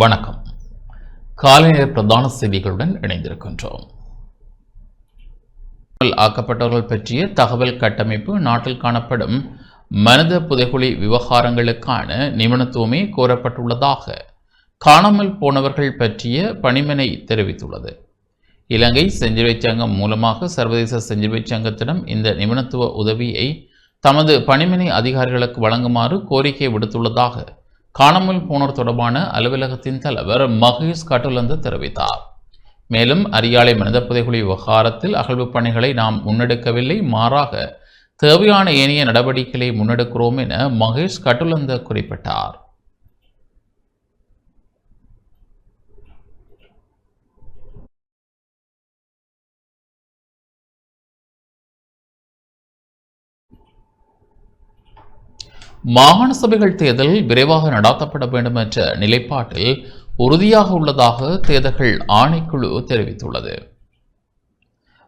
வணக்கம். காலை நேர பிரதான செய்திகளுடன் இணைந்திருக்கின்றோம். ஆக்கப்பட்டவர்கள் பற்றிய தகவல் கட்டமைப்பு நாட்டில் காணப்படும் மனித புதைகுழி விவகாரங்களுக்கான நிபுணத்துவமே கோரப்பட்டுள்ளதாக காணாமல் போனவர்கள் பற்றிய பணிமனை தெரிவித்துள்ளது. இலங்கை செஞ்சிலுவை சங்கம் மூலமாக சர்வதேச செஞ்சிலுவை சங்கத்திடம் இந்த நிபுணத்துவ உதவியை தமது பணிமனை அதிகாரிகளுக்கு வழங்குமாறு கோரிக்கை விடுத்துள்ளதாக காணாமல் போனோர் தொடர்பான அலுவலகத்தின் தலைவர் மகேஷ் கட்டுலந்து தெரிவித்தார். மேலும் அரியாலை மனித புதைகுழி விவகாரத்தில் அகழ்வு பணிகளை நாம் முன்னெடுக்கவில்லை. மாறாக தேவையான ஏனைய நடவடிக்கைகளை முன்னெடுக்கிறோம் என மகேஷ் கட்டுலந்த குறிப்பிட்டார். மாகாண சபைகள் தேர்தல் விரைவாக நடாத்தப்பட வேண்டும் என்ற நிலைப்பாட்டில் உறுதியாக உள்ளதாக தேர்தல்கள் ஆணைக்குழு தெரிவித்துள்ளது.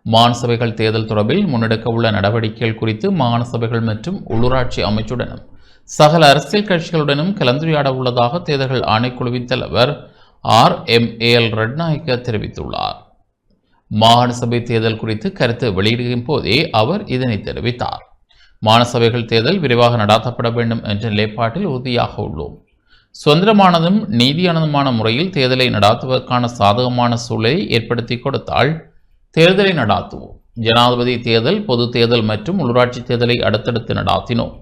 மாகாண சபைகள் தேர்தல் தொடர்பில் முன்னெடுக்க உள்ள நடவடிக்கைகள் குறித்து மாகாண சபைகள் மற்றும் உள்ளூராட்சி அமைச்சுடனும் சகல அரசியல் கட்சிகளுடனும் கலந்துரையாட உள்ளதாக தேர்தல்கள் ஆணைக்குழுவின் தலைவர் ஆர். எம். ஏஎல் ரட்நாயக்க தெரிவித்துள்ளார். மாகாண சபை தேர்தல் குறித்து கருத்து வெளியிடுகின்ற போதே அவர் இதனை தெரிவித்தார். மானசபைகள் தேர்தல் விரைவாக நடாத்தப்பட வேண்டும் என்ற நிலைப்பாட்டில் உறுதியாக உள்ளோம். சுதந்திரமானதும் நீதியானதுமான முறையில் தேர்தலை நடாத்துவதற்கான சாதகமான சூழலை ஏற்படுத்தி கொடுத்தால் தேர்தலை நடாத்துவோம். ஜனாதிபதி தேர்தல் பொது தேர்தல் மற்றும் உள்ளூராட்சி தேர்தலை அடுத்தடுத்து நடாத்தினோம்.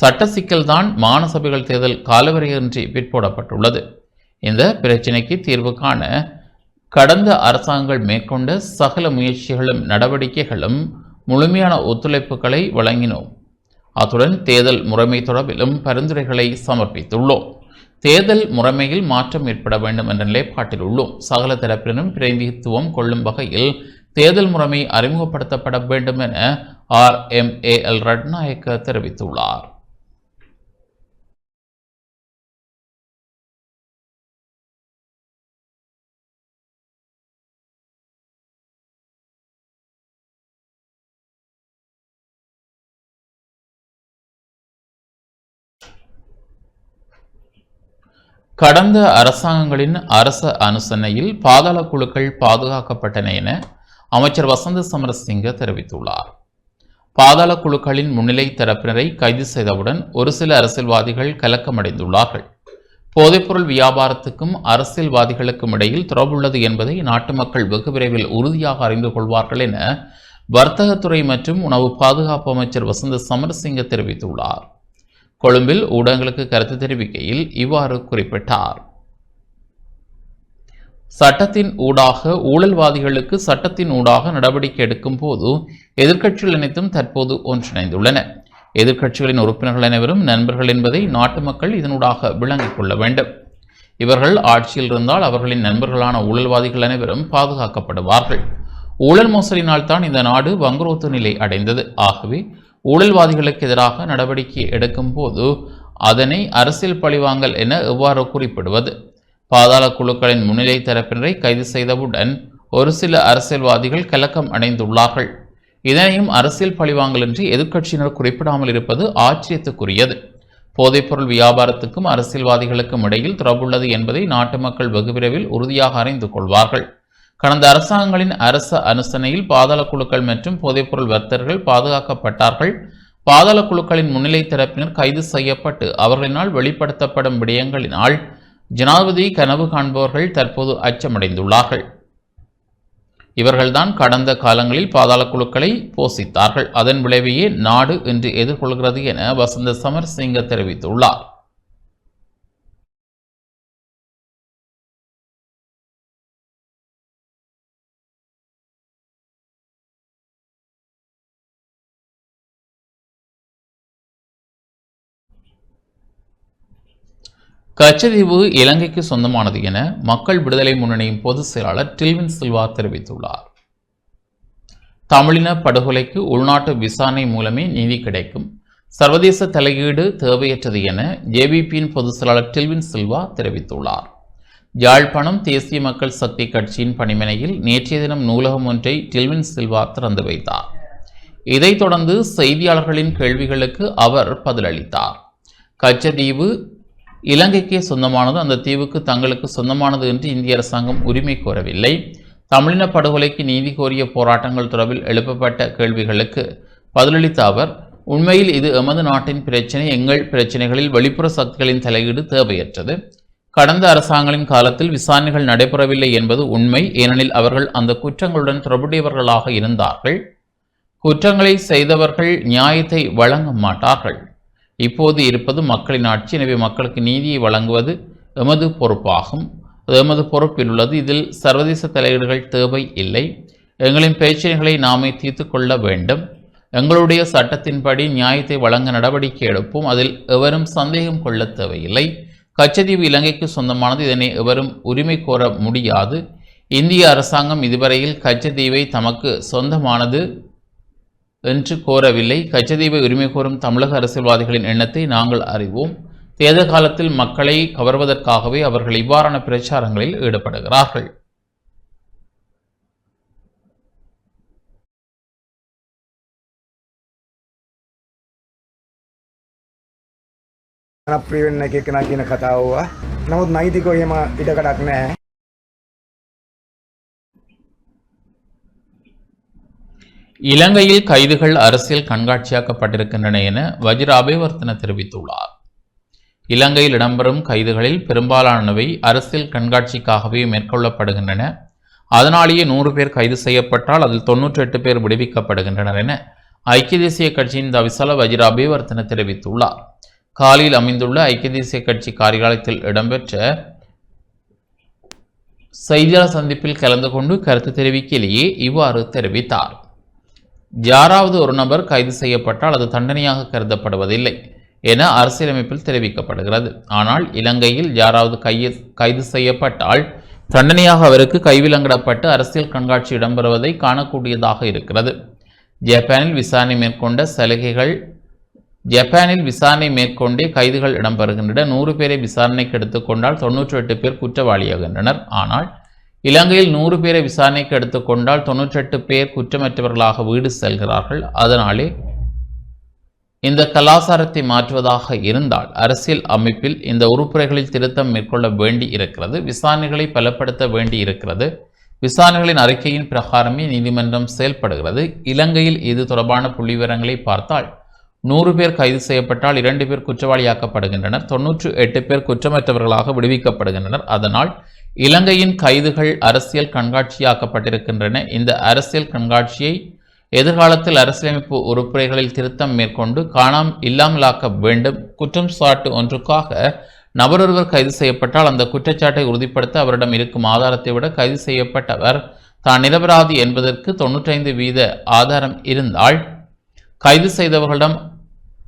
சட்ட சிக்கல்தான் மானசபைகள் தேர்தல் காலவரையின்றி பிற்போடப்பட்டுள்ளது. இந்த பிரச்சினைக்கு தீர்வு காண கடந்த அரசாங்கங்கள் மேற்கொண்ட சகல முயற்சிகளும் நடவடிக்கைகளும் முழுமையான ஒத்துழைப்புகளை வழங்கினோம். அத்துடன் தேர்தல் முறைமை தொடர்பிலும் பரிந்துரைகளை சமர்ப்பித்துள்ளோம். தேர்தல் முறைமையில் மாற்றம் ஏற்பட வேண்டும் என்ற நிலைப்பாட்டில் உள்ளோம். சகல தரப்பினரும் பிரதிநிதித்துவம் கொள்ளும் வகையில் தேர்தல் முறைமை அறிமுகப்படுத்தப்பட வேண்டும் என R M A L Ratnayake தெரிவித்துள்ளார். கடந்த அரசாங்கங்களின் அரச அனுசரணையில் பாதாள குழுக்கள் பாதுகாக்கப்பட்டன என அமைச்சர் வசந்த சமரசிங்க தெரிவித்துள்ளார். பாதாள குழுக்களின் முன்னிலை தரப்பினரை கைது செய்தவுடன் ஒரு சில அரசியல்வாதிகள் கலக்கமடைந்துள்ளார்கள். போதைப்பொருள் வியாபாரத்துக்கும் அரசியல்வாதிகளுக்கும் இடையில் தொடர்புள்ளது என்பதை நாட்டு மக்கள் வெகு விரைவில் உறுதியாக அறிந்து கொள்வார்கள் என வர்த்தகத்துறை மற்றும் உணவு பாதுகாப்பு அமைச்சர் வசந்த சமரசிங்க தெரிவித்துள்ளார். கொழும்பில் ஊடகங்களுக்கு கருத்து தெரிவிக்கையில் இவ்வாறு குறிப்பிட்டார். சட்டத்தின் ஊடாக ஊழல்வாதிகளுக்கு சட்டத்தின் ஊடாக நடவடிக்கை எடுக்கும் போது எதிர்க்கட்சிகள் அனைத்தும் தற்போது ஒன்றிணைந்துள்ளன. எதிர்க்கட்சிகளின் உறுப்பினர்கள் அனைவரும் நண்பர்கள் என்பதை நாட்டு மக்கள் இதனூடாக விளங்கிக் கொள்ள வேண்டும். இவர்கள் ஆட்சியில் இருந்தால் அவர்களின் நண்பர்களான ஊழல்வாதிகள் அனைவரும் பாதுகாக்கப்படுவார்கள். ஊழல் மோசடினால் தான் இந்த நாடு வங்குரோத்து நிலை அடைந்தது. ஆகவே ஊழல்வாதிகளுக்கு எதிராக நடவடிக்கை எடுக்கும் போது அதனை அரசியல் பழிவாங்கல் என எவ்வாறு குறிப்பிடுவது? பாதாள குழுக்களின் முன்னிலை தரப்பினரை கைது செய்தவுடன் ஒரு சில அரசியல்வாதிகள் கலக்கம் அடைந்துள்ளார்கள். இதனையும் அரசியல் பழிவாங்கல் என்று எதிர்க்கட்சியினர் குறிப்பிடாமல் இருப்பது ஆச்சரியத்துக்குரியது. போதைப்பொருள் வியாபாரத்துக்கும் அரசியல்வாதிகளுக்கும் இடையில் தொடர்புள்ளது என்பதை நாட்டு மக்கள் வெகு விரைவில் உறுதியாக அறிந்து கொள்வார்கள். கடந்த அரசாங்கங்களின் அரச அனுசரணையில் பாதாள குழுக்கள் மற்றும் போதைப்பொருள் வர்த்தகர்கள் பாதுகாக்கப்பட்டார்கள். பாதாள குழுக்களின் முன்னிலை தரப்பினர் கைது செய்யப்பட்டு அவர்களினால் வெளிப்படுத்தப்படும் விடயங்களினால் ஜனாதிபதி கனவு காண்பவர்கள் தற்போது அச்சமடைந்துள்ளார்கள். இவர்கள்தான் கடந்த காலங்களில் பாதாள குழுக்களை போசித்தார்கள் அதன் விளைவையே நாடு இன்று எதிர்கொள்கிறது என வசந்த சமர்சிங்க தெரிவித்துள்ளார். கச்சதீவு இலங்கைக்கு சொந்தமானது என மக்கள் விடுதலை முன்னணியின் பொதுச் செயலாளர் டில்வின் சில்வா தெரிவித்துள்ளார். தமிழின படுகொலைக்கு உள்நாட்டு விசாரணை மூலமே நீதி கிடைக்கும். சர்வதேச தலையீடு தேவையற்றது என ஜேபிபியின் பொதுச் செயலாளர் டில்வின் சில்வா தெரிவித்துள்ளார். யாழ்ப்பாணம் தேசிய மக்கள் சக்தி கட்சியின் பணிமனையில் நேற்றைய தினம் நூலகம் ஒன்றை டில்வின் சில்வா திறந்து வைத்தார். இதைத் தொடர்ந்து செய்தியாளர்களின் கேள்விகளுக்கு அவர் பதிலளித்தார். கச்சதீவு இலங்கைக்கே சொந்தமானது அந்த தீவுக்கு தங்களுக்கு சொந்தமானது என்று இந்திய அரசாங்கம் உரிமை கோரவில்லை. தமிழின படுகொலைக்கு நீதி கோரிய போராட்டங்கள் தொடர்பில் எழுப்பப்பட்ட கேள்விகளுக்கு பதிலளித்த அவர் உண்மையில் இது எமது நாட்டின் பிரச்சினை. எங்கள் பிரச்சினைகளில் வெளிப்புற சக்திகளின் தலையீடு தேவையற்றது. கடந்த அரசாங்கங்களின் காலத்தில் விசாரணைகள் நடைபெறவில்லை என்பது உண்மை. ஏனெனில் அவர்கள் அந்த குற்றங்களுடன் தொடர்புடையவர்களாக இருந்தார்கள். குற்றங்களை செய்தவர்கள் நியாயத்தை வழங்க மாட்டார்கள். இப்போது இருப்பது மக்களின் ஆட்சி. எனவே மக்களுக்கு நீதியை வழங்குவது எமது பொறுப்பாகும். எமது பொறுப்பில் உள்ளது. இதில் சர்வதேச தலையீடுகள் தேவை இல்லை. எங்களின் பிரச்சனைகளை நாமே தீர்த்து கொள்ள வேண்டும். எங்களுடைய சட்டத்தின்படி நியாயத்தை வழங்க நடவடிக்கை எடுப்போம். அதில் எவரும் சந்தேகம் கொள்ள தேவையில்லை. கச்சதீவு இலங்கைக்கு சொந்தமானது. இதனை எவரும் உரிமை கோர முடியாது. இந்திய அரசாங்கம் இதுவரையில் கச்சதீவை தமக்கு சொந்தமானது. என்று கோரவில்லை. கச்சதீப உரிமை கோரும் தமிழக அரசியல்வாதிகளின் எண்ணத்தை நாங்கள் அறிவோம். தேர்தல் காலத்தில் மக்களை கவர்வதற்காகவே அவர்கள் இவ்வாறான பிரச்சாரங்களில் ஈடுபடுகிறார்கள். ಪ್ರಿಯನ್ನ ಕೇಕ್ ನಾಕಿನ ಕಥಾ ನಮ್ದು ಮಾಹಿತಿ இலங்கையில் கைதுகள் அரசியல் கண்காட்சியாக்கப்பட்டிருக்கின்றன என வஜிராபேவர்த்தன தெரிவித்துள்ளார். இலங்கையில் இடம்பெறும் கைதுகளில் பெரும்பாலானவை அரசியல் கண்காட்சிக்காகவே மேற்கொள்ளப்படுகின்றன. அதனாலேயே நூறு பேர் கைது செய்யப்பட்டால் அதில் தொன்னூற்றி எட்டு பேர் விடுவிக்கப்படுகின்றனர் என ஐக்கிய தேசிய கட்சியின் தவிசால வஜிர அபேவர்த்தன தெரிவித்துள்ளார். காலியில் அமைந்துள்ள ஐக்கிய தேசிய கட்சி காரியாலயத்தில் இடம்பெற்ற செய்தியாளர் சந்திப்பில் கலந்து கொண்டு கருத்து தெரிவிக்கையிலேயே இவ்வாறு தெரிவித்தார். யாராவது ஒரு நபர் கைது செய்யப்பட்டால் அது தண்டனையாக கருதப்படுவதில்லை என அரசியலமைப்பில் தெரிவிக்கப்படுகிறது. ஆனால் இலங்கையில் யாராவது கைய கைது செய்யப்பட்டால் தண்டனையாக அவருக்கு கைவிலங்கிடப்பட்டு அரசியல் கண்காட்சி இடம்பெறுவதை காணக்கூடியதாக இருக்கிறது. ஜப்பானில் விசாரணை மேற்கொண்ட சலுகைகள் ஜப்பானில் விசாரணை மேற்கொண்டே கைதுகள் இடம்பெறுகின்றன. நூறு பேரை விசாரணைக்கு எடுத்துக்கொண்டால் தொன்னூற்றி எட்டு பேர் குற்றவாளியாகின்றனர். ஆனால் இலங்கையில் நூறு பேரை விசாரணைக்கு எடுத்துக்கொண்டால் தொன்னூற்றெட்டு பேர் குற்றமற்றவர்களாக வீடு செல்கிறார்கள். அதனாலே இந்த கலாச்சாரத்தை மாற்றுவதாக இருந்தால் அரசியல் அமைப்பில் இந்த உறுப்புரைகளில் திருத்தம் மேற்கொள்ள வேண்டி இருக்கிறது. விசாரணைகளை பலப்படுத்த வேண்டி இருக்கிறது. விசாரணைகளின் அறிக்கையின் பிரகாரமே நீதிமன்றம் செயல்படுகிறது. இலங்கையில் இது தொடர்பான புள்ளிவிவரங்களை பார்த்தால் நூறு பேர் கைது செய்யப்பட்டால் இரண்டு பேர் குற்றவாளியாக்கப்படுகின்றனர். தொன்னூற்று எட்டு பேர் குற்றமற்றவர்களாக விடுவிக்கப்படுகின்றனர். அதனால் இலங்கையின் கைதுகள் அரசியல் கண்காட்சியாக்கப்பட்டிருக்கின்றன. இந்த அரசியல் கண்காட்சியை எதிர்காலத்தில் அரசியலமைப்பு உறுப்புரைகளில் திருத்தம் மேற்கொண்டு காணாம் இல்லாமலாக்க வேண்டும். குற்றம் சாட்டு ஒன்றுக்காக நபரொருவர் கைது செய்யப்பட்டால் அந்த குற்றச்சாட்டை உறுதிப்படுத்த அவரிடம் இருக்கும் ஆதாரத்தை விட கைது செய்யப்பட்டவர் தான் நிரபராதி என்பதற்கு தொன்னூற்றைந்து வீத ஆதாரம் இருந்தால் கைது செய்தவர்களிடம்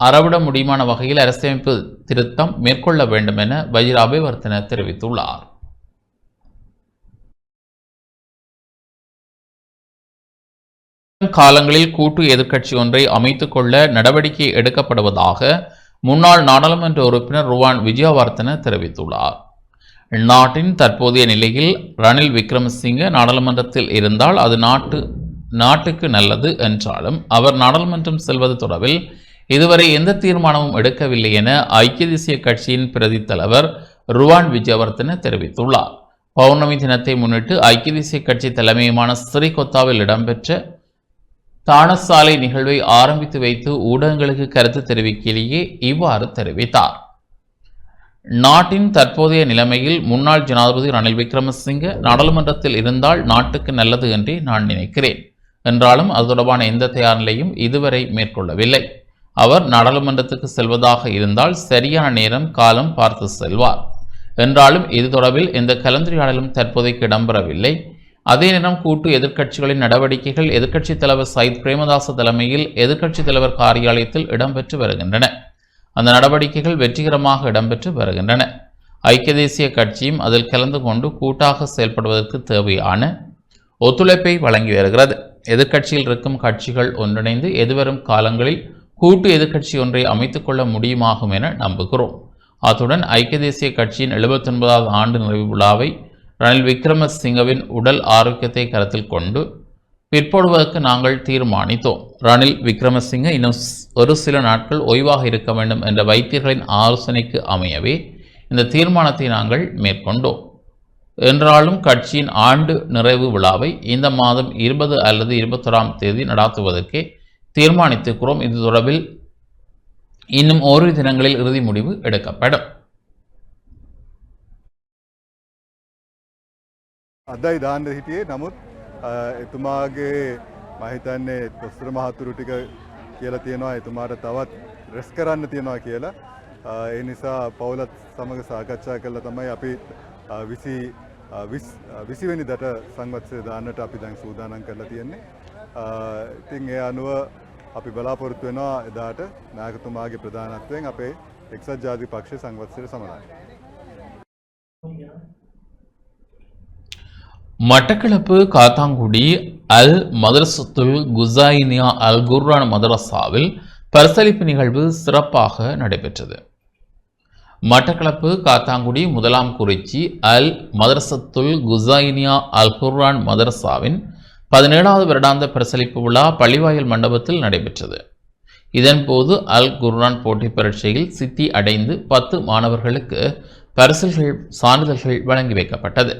அறவிட முடியுமான வகையில் அரசியலமைப்பு திருத்தம் மேற்கொள்ள வேண்டும் என வஜிர அபிவர்த்தன தெரிவித்துள்ளார். காலங்களில் கூட்டு எதிர்க்கட்சி ஒன்றை அமைத்துக் கொள்ள நடவடிக்கை எடுக்கப்படுவதாக முன்னாள் நாடாளுமன்ற உறுப்பினர் ருவான் விஜயவர்த்தன தெரிவித்துள்ளார். நாட்டின் தற்போதைய நிலையில் ரணில் விக்ரமசிங்க நாடாளுமன்றத்தில் இருந்தால் அது நாட்டு நாட்டுக்கு நல்லது என்றாலும் அவர் நாடாளுமன்றம் செல்வது தொடர்பில் இதுவரை எந்த தீர்மானமும் எடுக்கவில்லை என ஐக்கிய தேசிய கட்சியின் பிரதி தலைவர் ருவான் விஜயவர்த்தன தெரிவித்துள்ளார். பௌர்ணமி தினத்தை முன்னிட்டு ஐக்கிய தேசிய கட்சி தலைமையுமான ஸ்ரீகொத்தாவில் இடம்பெற்ற தானசாலை நிகழ்வை ஆரம்பித்து வைத்து ஊடகங்களுக்கு கருத்து தெரிவிக்கையிலேயே இவ்வாறு தெரிவித்தார். நாட்டின் தற்போதைய நிலைமையில் முன்னாள் ஜனாதிபதி ரணில் விக்ரமசிங்க நாடாளுமன்றத்தில் இருந்தால் நாட்டுக்கு நல்லது என்றே நான் நினைக்கிறேன். என்றாலும் அது தொடர்பான எந்த தயார் நிலையும் இதுவரை மேற்கொள்ளவில்லை. அவர் நாடாளுமன்றத்துக்கு செல்வதாக இருந்தால் சரியான நேரம் காலம் பார்த்து செல்வார் என்றாலும் இது தொடர்பில் எந்த கலந்துரையாடலும் தற்போதைக்கு இடம்பெறவில்லை. அதே நேரம் கூட்டு எதிர்க்கட்சிகளின் நடவடிக்கைகள் எதிர்க்கட்சித் தலைவர் சயித் பிரேமதாச தலைமையில் எதிர்க்கட்சித் தலைவர் காரியாலயத்தில் இடம்பெற்று வருகின்றன. அந்த நடவடிக்கைகள் வெற்றிகரமாக இடம்பெற்று வருகின்றன. ஐக்கிய தேசிய கட்சியும் அதில் கலந்து கொண்டு கூட்டாக செயல்படுவதற்கு தேவையான ஒத்துழைப்பை வழங்கி வருகிறது. எதிர்க்கட்சியில் இருக்கும் கட்சிகள் ஒன்றிணைந்து எதிர்வரும் காலங்களில் கூட்டு எதிர்க்கட்சி ஒன்றை அமைத்துக் கொள்ள முடியுமாகும் என நம்புகிறோம். அத்துடன் ஐக்கிய தேசிய கட்சியின் எழுபத்தொன்பதாவது ஆண்டு நிறைவு விழாவை ரணில் விக்ரமசிங்கவின் உடல் ஆரோக்கியத்தை கருத்தில் கொண்டு பிற்படுவதற்கு நாங்கள் தீர்மானித்தோம். ரணில் விக்ரமசிங்க இன்னும் ஒரு சில நாட்கள் ஓய்வாக இருக்க வேண்டும் என்ற வைத்தியர்களின் ஆலோசனைக்கு அமையவே இந்த தீர்மானத்தை நாங்கள் மேற்கொண்டோம். என்றாலும் கட்சியின் ஆண்டு நிறைவு விழாவை இந்த மாதம் இருபது அல்லது இருபத்தொராம் தேதி நடாத்துவதற்கே தீர்மானித்திருக்கிறோம். இது தொடர்பில் இன்னும் ஓரிரு தினங்களில் இறுதி முடிவு எடுக்கப்படும். අදයි දාන්න හිටියේ. නමුත් අ, එතුමාගේ මහිතන්නේ තොස්තර මහතුරු ටික කියලා තියෙනවා. එතුමාට තවත් රෙස් කරන්න තියෙනවා කියලා. අ, ඒ නිසා පවුලත් සමඟ සාකච්ඡා කරලා තමයි අපි අ, විසි අ, විස්- අ, විසිවැනි දට සංවත්සය දාන්නට අපි දැන් සූදානන් කරලා තියෙන්නේ. අ, ඉතින් ඒ අනුව අපි බලාපොරොත්තු වෙනවා එදාට නායකතුමාගේ ප්‍රධානත්වයෙන් අපේ එක්සත් ජාති පක්ෂ සංවත්සර සමනයි. மட்டக்களப்பு காத்தாங்குடி அல் மதரசத்துல் குசாயினியா அல் குர்ரான் மதரசாவில் பரிசளிப்பு நிகழ்வு சிறப்பாக நடைபெற்றது. மட்டக்களப்பு காத்தாங்குடி முதலாம் குறிச்சி அல் மதரசத்துல் குசாயினியா அல் குர்ரான் மதரசாவின் பதினேழாவது வருடாந்த பரிசளிப்பு விழா பள்ளிவாயல் மண்டபத்தில் நடைபெற்றது. இதன்போது அல் குர்ரான் போட்டி பரீட்சையில் சித்தி அடைந்து பத்து மாணவர்களுக்கு பரிசல்கள் சான்றிதழ்கள் வழங்கி வைக்கப்பட்டது.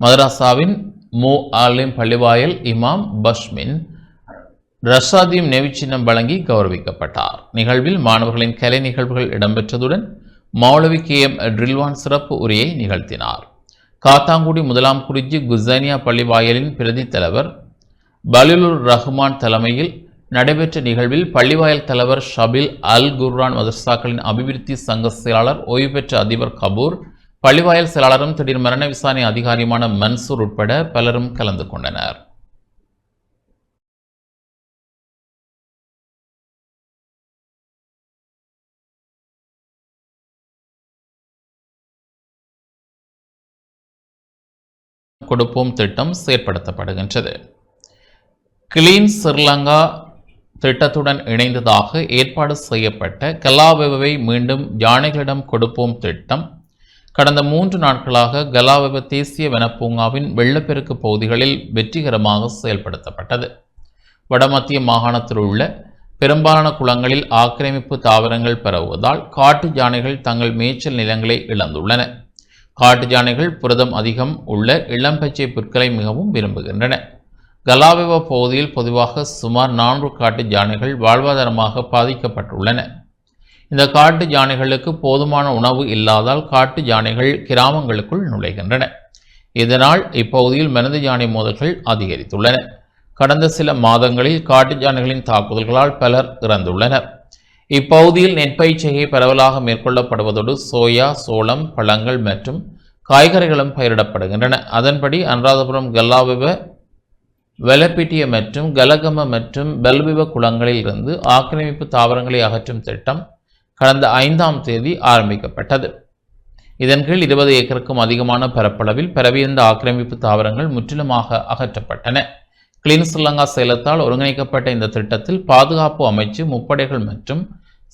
மதராசாவின் மு ஆலிம் பள்ளிவாயல் இமாம் பஷ்மின் ரஷாதியும் நெவிச்சின்னம் வழங்கி கௌரவிக்கப்பட்டார். நிகழ்வில் மாணவர்களின் கலை நிகழ்வுகள் இடம்பெற்றதுடன் மௌலவி கே எம் ட்ரில்வான் சிறப்பு உரையை நிகழ்த்தினார். காத்தாங்குடி முதலாம் குறிச்சி குசானியா பள்ளிவாயலின் பிரதி தலைவர் பலிலுர் ரஹ்மான் தலைமையில் நடைபெற்ற நிகழ்வில் பள்ளிவாயல் தலைவர் ஷபில் அல் குர்ரான் மதர்சாக்களின் அபிவிருத்தி சங்க செயலாளர் ஓய்வு பெற்ற அதிபர் கபூர் பள்ளிவாயல் செயலாளரும் திடீர் மரண விசாரணை அதிகாரியுமான மன்சூர் உட்பட பலரும் கலந்து கொண்டனர். கொடுப்போம் திட்டம் செயற்படுத்தப்படுகின்றது. கிளீன் ஸ்ரீலங்கா திட்டத்துடன் இணைந்ததாக ஏற்பாடு செய்யப்பட்ட கலாவெவை மீண்டும் யானைகளிடம் கொடுப்போம் திட்டம் கடந்த மூன்று நாட்களாக கலாவெவ தேசிய வனப்பூங்காவின் வெள்ளப்பெருக்கு பகுதிகளில் வெற்றிகரமாக செயல்படுத்தப்பட்டது. வடமத்திய மாகாணத்தில் உள்ள பெரும்பாலான குளங்களில் ஆக்கிரமிப்பு தாவரங்கள் பரவுவதால் காட்டு யானைகள் தங்கள் மேய்ச்சல் நிலங்களை இழந்துள்ளன. காட்டு யானைகள் புரதம் அதிகம் உள்ள இளம்பச்சை புற்களை மிகவும் விரும்புகின்றன. கலாவெவ பகுதியில் பொதுவாக சுமார் நான்கு காட்டு யானைகள் வாழ்வாதாரமாக பாதிக்கப்பட்டுள்ளன. இந்த காட்டு யானைகளுக்கு போதுமான உணவு இல்லாதால் காட்டு யானைகள் கிராமங்களுக்குள் நுழைகின்றன. இதனால் இப்பகுதியில் மனித யானை மோதல்கள் அதிகரித்துள்ளன. கடந்த சில மாதங்களில் காட்டு யானைகளின் தாக்குதல்களால் பலர் இறந்துள்ளனர். இப்பகுதியில் நெற்பயிற்சியை பரவலாக மேற்கொள்ளப்படுவதோடு சோயா சோளம் பழங்கள் மற்றும் காய்கறிகளும் பயிரிடப்படுகின்றன. அதன்படி அனுராதபுரம் கல்லாவிவ வெலப்பிட்டிய மற்றும் கலகம மற்றும் பெல்விவ குளங்களில் இருந்து ஆக்கிரமிப்பு தாவரங்களை அகற்றும் திட்டம் கடந்த ஐந்தாம் தேதி ஆரம்பிக்கப்பட்டது. இதன் கீழ் இருபது ஏக்கருக்கும் அதிகமான பரப்பளவில் பரவியிருந்த ஆக்கிரமிப்பு தாவரங்கள் முற்றிலுமாக அகற்றப்பட்டன. கிளீன் ஸ்ரீலங்கா சேலத்தால் ஒருங்கிணைக்கப்பட்ட இந்த திட்டத்தில் பாதுகாப்பு அமைச்சு முப்படைகள் மற்றும்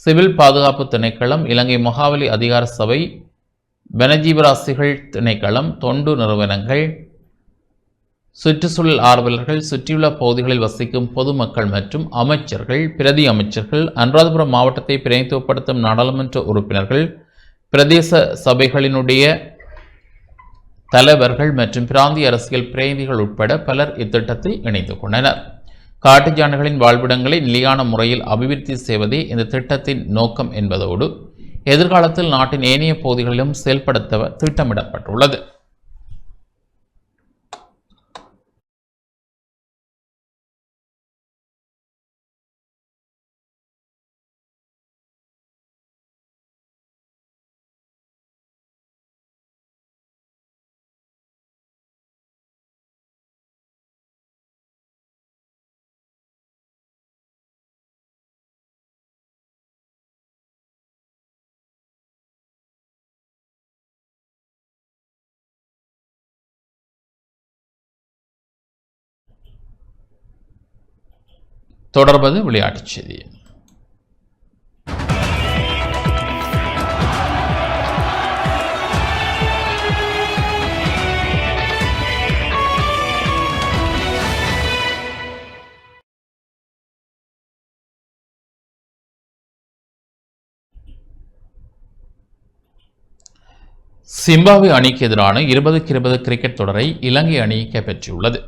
சிவில் பாதுகாப்பு திணைக்களம் இலங்கை மகாவலி அதிகார சபை வனஜீவராசிகள் திணைக்களம் தொண்டு நிறுவனங்கள் சுற்றுச்சூழல் ஆர்வலர்கள் சுற்றியுள்ள பகுதிகளில் வசிக்கும் பொதுமக்கள் மற்றும் அமைச்சர்கள் பிரதி அமைச்சர்கள் அனுராதபுரம் மாவட்டத்தை பிரதிநிதித்துவப்படுத்தும் நாடாளுமன்ற உறுப்பினர்கள் பிரதேச சபைகளினுடைய தலைவர்கள் மற்றும் பிராந்திய அரசியல் பிரதிநிதிகள் உட்பட பலர் இத்திட்டத்தில் இணைந்து கொண்டனர். காட்டு யானைகளின் வாழ்விடங்களை நிலையான முறையில் அபிவிருத்தி செய்வதே இந்த திட்டத்தின் நோக்கம் என்பதோடு எதிர்காலத்தில் நாட்டின் ஏனைய பகுதிகளிலும் செயல்படுத்த திட்டமிடப்பட்டுள்ளது. தொடர்பது விளையாட்டுச் செய்தி. சிம்பாப்வே அணிக்கு எதிரான இருபதுக்கு இருபது கிரிக்கெட் தொடரை இலங்கை அணி கைப்பற்றியுள்ளது.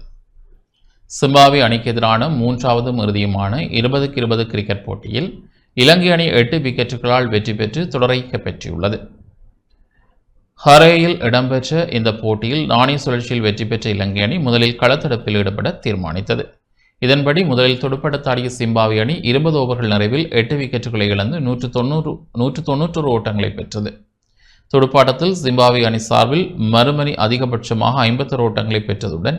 சிம்பாவே அணிக்கு எதிரான மூன்றாவதும் இறுதியுமான இருபதுக்கு இருபது கிரிக்கெட் போட்டியில் இலங்கை அணி எட்டு விக்கெட்டுகளால் வெற்றி பெற்று தொடரை கைப்பற்றியுள்ளது. ஹரேயில் இடம்பெற்ற இந்த போட்டியில் நாணய சுழற்சியில் வெற்றி பெற்ற இலங்கை அணி முதலில் களத்தடுப்பில் ஈடுபட தீர்மானித்தது. இதன்படி முதலில் துடுப்படுத்தாடிய சிம்பாவி அணி இருபது ஓவர்கள் நிறைவில் எட்டு விக்கெட்டுகளை இழந்து நூற்று தொண்ணூறு நூற்று தொன்னூற்றொரு ஓட்டங்களை பெற்றது. துடுப்பாட்டத்தில் சிம்பாவி அணி சார்பில் மறுமணி அதிகபட்சமாக ஐம்பத்தொரு ஓட்டங்களை பெற்றதுடன்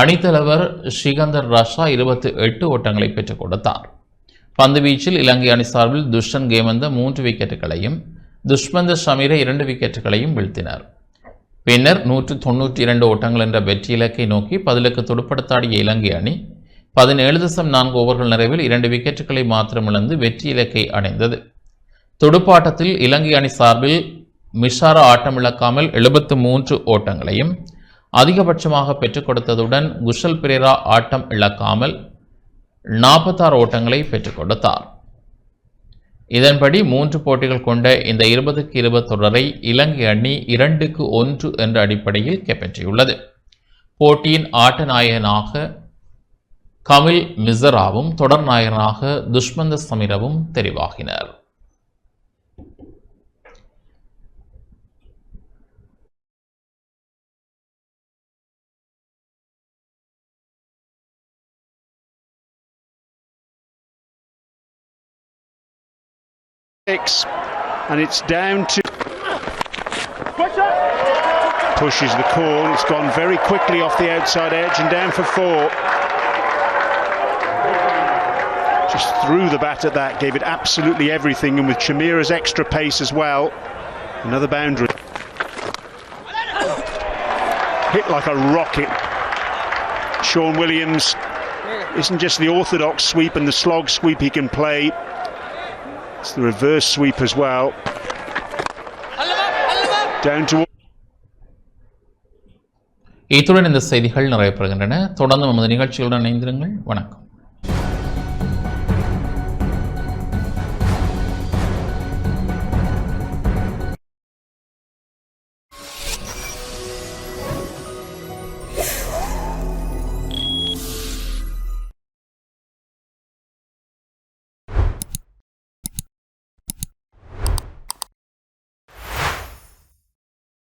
அணித்தலைவர் ஸ்ரீகந்தர் ராஷா இருபத்தி எட்டு ஓட்டங்களை பெற்றுக் கொடுத்தார். பந்து வீச்சில் இலங்கை அணி சார்பில் துஷ்டன் கேமந்த மூன்று விக்கெட்டுகளையும் துஷ்மந்த ஷமீரை இரண்டு விக்கெட்டுகளையும் வீழ்த்தினர். பின்னர் நூற்று தொன்னூற்றி இரண்டு ஓட்டங்கள் என்ற வெற்றி இலக்கை நோக்கி பதிலுக்கு துடுப்படுத்தாடிய இலங்கை அணி பதினேழு தசம் நான்கு ஓவர்கள் நிறைவில் இரண்டு விக்கெட்டுகளை மாத்திரம் இழந்து வெற்றி இலக்கை அடைந்தது. துடுப்பாட்டத்தில் இலங்கை அணி சார்பில் மிஷாரா ஆட்டமிழக்காமல் எழுபத்து மூன்று ஓட்டங்களையும் அதிகபட்சமாக பெற்றுக் கொடுத்ததுடன் குஷல் பிரேரா ஆட்டம் இழக்காமல் நாற்பத்தாறு ஓட்டங்களை பெற்றுக் கொடுத்தார். இதன்படி மூன்று போட்டிகள் கொண்ட இந்த இருபதுக்கு இருபது தொடரை இலங்கை அணி இரண்டுக்கு ஒன்று என்ற அடிப்படையில் கைப்பற்றியுள்ளது. போட்டியின் ஆட்ட நாயகனாக கமில் மிசராவும் தொடர் நாயகனாக Dushmantha சமீரவும் தெரிவாகினர். And it's down to. Pushes the call. It's gone very quickly off the outside edge and down for four. Just threw the bat at that, gave it absolutely everything, and with Chamira's extra pace as well, another boundary. Hit like a rocket. Sean Williams isn't just the orthodox sweep and the slog sweep he can play. It's the reverse sweep as well. Down to இத்துடன் இந்த செய்திகள் நிறைவு பெறுகின்றன தொடர்ந்து நமது நிகழ்ச்சிகளுடன் இணைந்திருங்கள் வணக்கம்